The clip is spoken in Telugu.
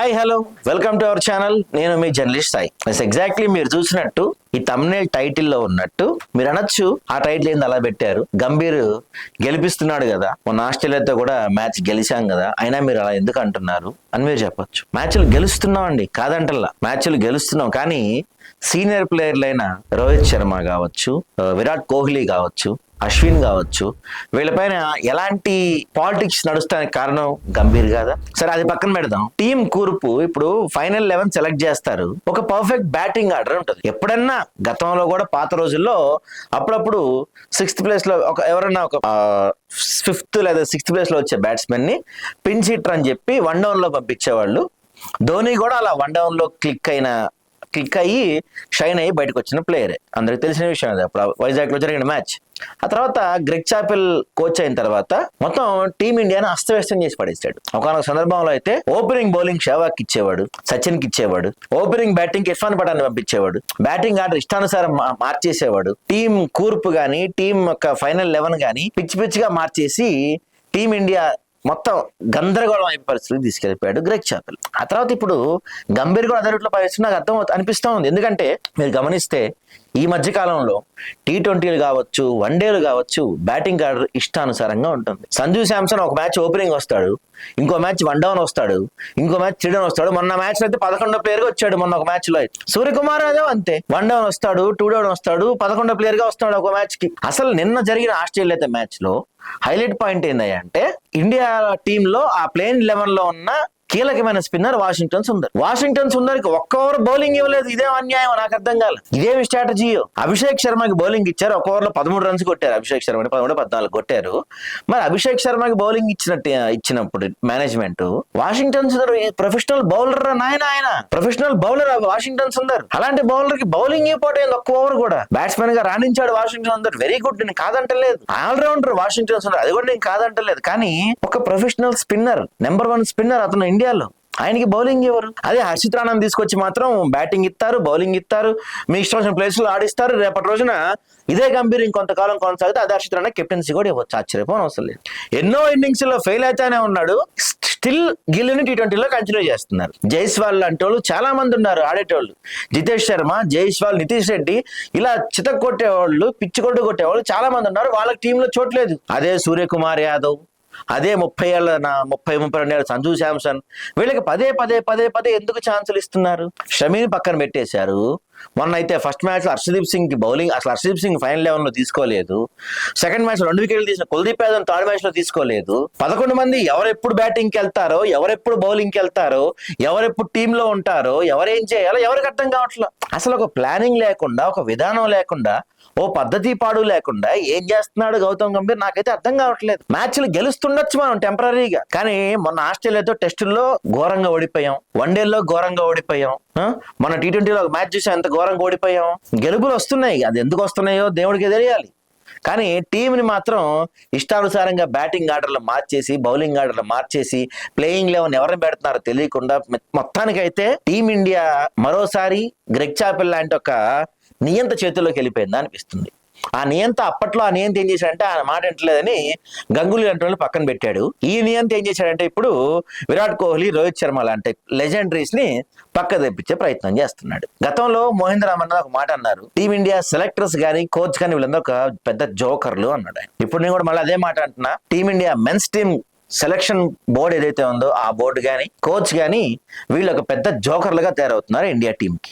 Hi hello. Welcome to our channel. నేను మీ జర్నలిస్ట్ సాయి. ఎగ్జాక్ట్లీ మీరు చూసినట్టు ఈ తమ్నేల్ టైటిల్లో ఉన్నట్టు మీరు అనొచ్చు. ఆ టైటిల్ ఏంది అలా పెట్టారు. గంభీర్ గెలిపిస్తున్నాడు కదా. మొన్న ఆస్ట్రేలియాతో కూడా మ్యాచ్ గెలిచాం కదా. అయినా మీరు అలా ఎందుకు అంటున్నారు? అని మీరు చెప్పొచ్చు. మ్యాచ్లు గెలుస్తున్నాం అండి కాదంటల్లా. మ్యాచ్లు గెలుస్తున్నాం. కానీ సీనియర్ ప్లేయర్లైన రోహిత్ శర్మ కావచ్చు uh, విరాట్ కోహ్లీ కావచ్చు అశ్విన్ కావచ్చు. వీళ్ళపైన ఎలాంటి పాలిటిక్స్ నడుస్తానికి కారణం గంభీర్ కాదా సరే అది పక్కన పెడదాం. టీం కూర్పు ఇప్పుడు ఫైనల్ లెవెన్ సెలెక్ట్ చేస్తారు. ఒక పర్ఫెక్ట్ బ్యాటింగ్ ఆర్డర్ ఉంటుంది. ఎప్పుడన్నా గతంలో కూడా పాత రోజుల్లో అప్పుడప్పుడు సిక్స్త్ ప్లేస్లో ఒక ఎవరన్నా ఒక ఫిఫ్త్ లేదా సిక్స్త్ ప్లేస్లో వచ్చే బ్యాట్స్మెన్ని పిన్ హిట్టర్ అని చెప్పి వన్ డౌన్లో పంపించేవాళ్ళు. ధోని కూడా అలా వన్ డౌన్లో క్లిక్ అయిన క్లిక్ అయ్యి షైన్ అయ్యి బయటకు వచ్చిన ప్లేయరే అందరికి తెలిసిన విషయం అది. అప్పుడు వైజాగ్లో జరిగిన మ్యాచ్ ఆ తర్వాత గ్రెగ్ చాపెల్ కోచ్ అయిన తర్వాత మొత్తం టీమిండియాని అస్తవ్యస్తం చేసి పడేశాడు. ఒకనొక సందర్భంలో అయితే ఓపెనింగ్ బౌలింగ్ షేవాక్ ఇచ్చేవాడు సచిన్కి ఇచ్చేవాడు ఓపెనింగ్ బ్యాటింగ్ ఇర్ఫాన్ పటాన్ని పంపించేవాడు బ్యాటింగ్ ఆర్డర్ ఇష్టానుసారం మార్చేసేవాడు. టీం కూర్పు గాని టీం యొక్క ఫైనల్ లెవెన్ గాని పిచ్చి పిచ్చిగా మార్చేసి టీమిండియా మొత్తం గందరగోళం అయిన పరిస్థితికి తీసుకెళ్ళిపోయాడు గ్రెగ్ చాపెల్ ఆ తర్వాత ఇప్పుడు గంభీర్ కూడా అదే రూట్లో పరిస్థితి నాకు అర్థం అనిపిస్తూ ఉంది. ఎందుకంటే మీరు గమనిస్తే ఈ మధ్యకాలంలో టీ ట్వంటీలు కావచ్చు వన్డేలు కావచ్చు బ్యాటింగ్ ఆర్డర్ ఇష్టానుసారంగా ఉంటుంది. సంజు శాంసన్ ఒక మ్యాచ్ ఓపెనింగ్ వస్తాడు ఇంకో మ్యాచ్ వన్ డౌన్ వస్తాడు ఇంకో మ్యాచ్ త్రీ డౌన్ వస్తాడు. మొన్న మ్యాచ్ అయితే పదకొండో ప్లేయర్గా వచ్చాడు మొన్న ఒక మ్యాచ్లో అయితే. సూర్యకుమార్ యాదవ్ అంతే. వన్ డౌన్ వస్తాడు టూ డౌన్ వస్తాడు పదకొండో ప్లేయర్గా వస్తాడు ఒక మ్యాచ్కి. అసలు నిన్న జరిగిన ఆస్ట్రేలియా మ్యాచ్లో హైలైట్ పాయింట్ ఏంటంటే ఇండియా టీమ్లో ఆ ప్లేన్ లెవెన్లో ఉన్న కీలకమైన స్పిన్నర్ వాషింగ్టన్ సుందర్. వాషింగ్టన్ సుందర్కి ఒక్క ఓవర్ బౌలింగ్ ఇవ్వలేదు. ఇదే అన్యాయం నాకు అర్థం కాలేదు ఇదేమి స్ట్రాటజీయో అభిషేక్ శర్మకి బౌలింగ్ ఇచ్చారు. ఒక ఓవర్లో పదమూడు రన్స్ కొట్టారు అభిషేక్ శర్మ. పదమూడు పద్నాలుగు కొట్టారు. మరి అభిషేక్ శర్మకి బౌలింగ్ ఇచ్చినట్టు ఇచ్చినప్పుడు management Washington Sundar professional bowler నాయన ఆయన. Professional bowler Washington Sundar. అలాంటి బౌలర్కి బౌలింగ్ ఇవ్వకపోతే ఒక్క ఓవర్ కూడా. బ్యాట్స్మెన్గా రాణించాడు వాషింగ్టన్ సుందర్. వెరీ గుడ్ నేను కాదంటలేదు. ఆల్రౌండర్ వాషింగ్టన్ సుందర్. అది కూడా నేను కాదంటలేదు. కానీ ఒక professional spinner number one spinner అతను ఇండియాలో. ఆయనకి బౌలింగ్ ఎవరు? అదే హర్షిత్ రాణాని తీసుకొచ్చి మాత్రం బ్యాటింగ్ ఇస్తారు బౌలింగ్ ఇస్తారు మీ ఇష్టం వచ్చిన ప్లేస్లో ఆడిస్తారు. రేపటి రోజున ఇదే గంభీర్ ఇంకొంతకాలం కొనసాగితే అదే హర్షిత్ రాణా కెప్టెన్సీ కూడా ఇవ్వచ్చు. ఆశ్చర్యపోని అవసరం లేదు. ఎన్నో ఇన్నింగ్స్లో ఫెయిల్ అయితేనే ఉన్నాడు. స్టిల్ గిల్లుని టీ ట్వంటీలో కంటిన్యూ చేస్తున్నారు. జైస్వాల్ లాంటి వాళ్ళు చాలా మంది ఉన్నారు ఆడేటోళ్ళు. జితేష్ శర్మ జైస్వాల్ నితీష్ రెడ్డి ఇలా చితక్ కొట్టేవాళ్ళు పిచ్చి కొట్టు కొట్టేవాళ్ళు చాలా మంది ఉన్నారు. వాళ్ళకి టీంలో చోట్లేదు అదే సూర్యకుమార్ యాదవ్. అదే ముప్పై ఏళ్ళ నా ముప్పై ముప్పై రెండు ఏళ్ళ సంజు శాంసన్. వీళ్ళకి పదే పదే పదే పదే ఎందుకు ఛాన్సులు ఇస్తున్నారు? షమీని పక్కన పెట్టేశారు. మొన్న అయితే ఫస్ట్ మ్యాచ్లో హర్షదీప్ సింగ్కి బౌలింగ్ అసలు హర్షదీప్ సింగ్ ఫైనల్ లెవెన్లో తీసుకోలేదు. సెకండ్ మ్యాచ్లో రెండు వికెట్లు తీసిన కుల్దీప్ యాదవ్ థర్డ్ మ్యాచ్లో తీసుకోలేదు. పదకొండు మంది ఎవరెప్పుడు బ్యాటింగ్కి వెళ్తారో ఎవరెప్పుడు బౌలింగ్కి వెళ్తారో ఎవరెప్పుడు టీంలో ఉంటారో ఎవరేం చేయాలో ఎవరికి అర్థం కావట్లేదు అసలు ఒక ప్లానింగ్ లేకుండా ఒక విధానం లేకుండా ఓ పద్ధతి పాడు లేకుండా ఏం చేస్తున్నాడు గౌతమ్ గంభీర్ నాకైతే అర్థం కావట్లేదు. మ్యాచ్లు గెలుస్తుండొచ్చు మనం టెంపరీగా. కానీ మొన్న ఆస్ట్రేలియాతో టెస్టుల్లో ఘోరంగా ఓడిపోయాం. వన్డేల్లో ఘోరంగా ఓడిపోయాం. మన టీ ట్వంటీలో ఒక మ్యాచ్ చూసాం ఎంత ఘోరంగా ఓడిపోయాం. గెలుపులు వస్తున్నాయి అది ఎందుకు వస్తున్నాయో దేవుడికి తెలియాలి. కానీ టీంని మాత్రం ఇష్టానుసారంగా బ్యాటింగ్ ఆర్డర్లు మార్చేసి బౌలింగ్ ఆర్డర్లు మార్చేసి ప్లేయింగ్ లెవెన్ ఎవరిని పెడుతున్నారో తెలియకుండా మొత్తానికైతే టీమిండియా మరోసారి గ్రెగ్ చాపెల్ లాంటి ఒక నియంత చేతుల్లోకి వెళ్ళిపోయిందా అనిపిస్తుంది. ఆ నియంత అప్పట్లో ఆ నియంత ఏం చేశాడంటే ఆ మాట వింటలేదని గంగులీ లాంటి వాళ్ళు పక్కన పెట్టాడు. ఈ నియంత ఏం చేశాడంటే ఇప్పుడు విరాట్ కోహ్లీ రోహిత్ శర్మ లాంటి లెజెండరీస్ని పక్క తెప్పించే ప్రయత్నం చేస్తున్నాడు. గతంలో మహేంద్ర అమర్నాథ్ ఒక మాట అన్నారు. టీమిండియా సెలెక్టర్స్ గానీ కోచ్ కానీ వీళ్ళందరూ ఒక పెద్ద జోకర్లు అన్నాడు ఆయన. ఇప్పుడు నేను కూడా మళ్ళీ అదే మాట అంటున్నా. Team India men's team selection board ఏదైతే ఉందో ఆ బోర్డు కానీ కోచ్ కానీ వీళ్ళు ఒక పెద్ద జోకర్లుగా తయారవుతున్నారు ఇండియా టీం కి